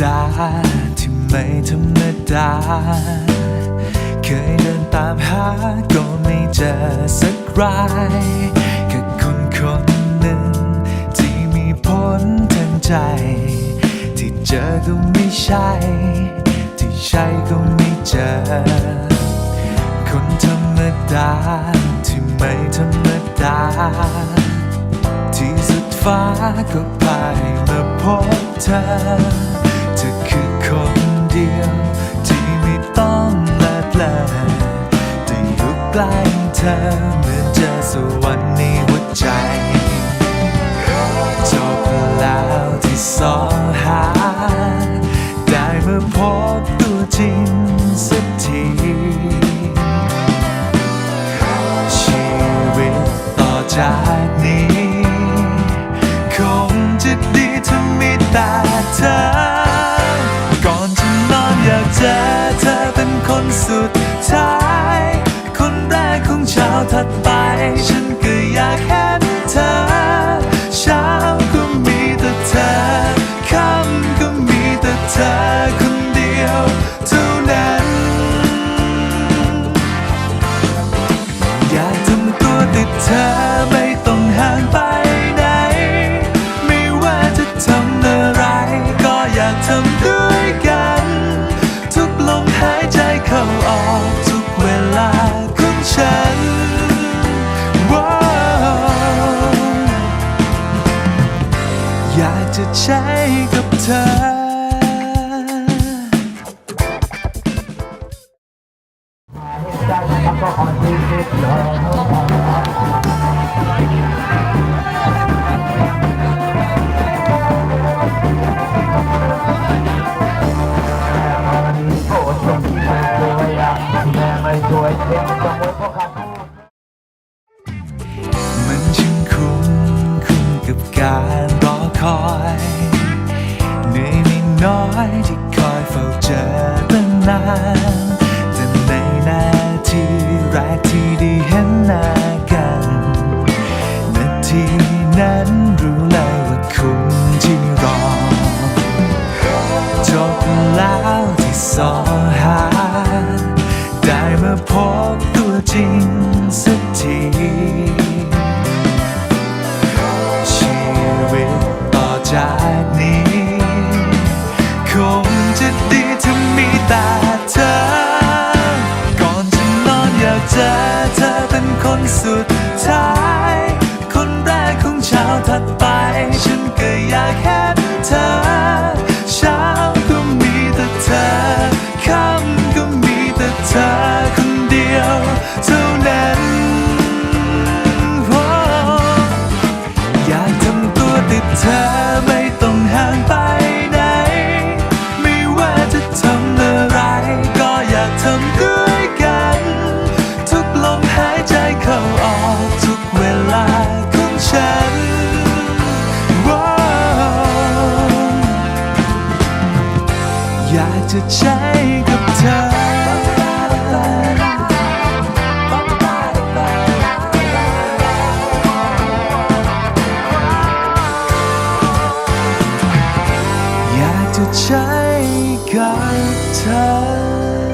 ตาที่ไม่ธรรมดา เคยเดินตามหาก็ไม่เจอสักรายแค่คนคนหนึ่ง ที่มีผลทางใจ ที่เจอก็ไม่ใช่ ที่ใช่ก็ไม่เจอ คนธรรมดา ที่ไม่ธรรมดา ที่สุดฟ้าก็พายมาพบเธอ เดียว ที่ไม่ต้องละเลอแต่อยู่ใกล้เธอเหมือนเจอสวรรค์ในหัวใจจบแล้วที่สองหา ได้มาพบตัวจริงสักทีชีวิตต่อจากนี้ คงจะดีถ้ามีแต่ ถัดไปฉัน มันช่างคุ้มคุ้มกับการรอคอยเหนื่อยไม่น้อยที่คอยเฝ้าเจอตั้งนานแต่ในนาทีแรกที่ได้เห็นหน้ากันนาทีนั้นรู้เลยว่าคุ้มที่รอจบแล้วที่สองหาได้มาพบ คงจะดีถ้ามีแต่เธอ ก่อนจะนอนอยากเจอเธอเป็นคนสุดท้าย คนแรกของเช้าถัดไป ฉันก็อยากเห็นเธอ ใช้กับเธอ อยากจะใช้กับเธอ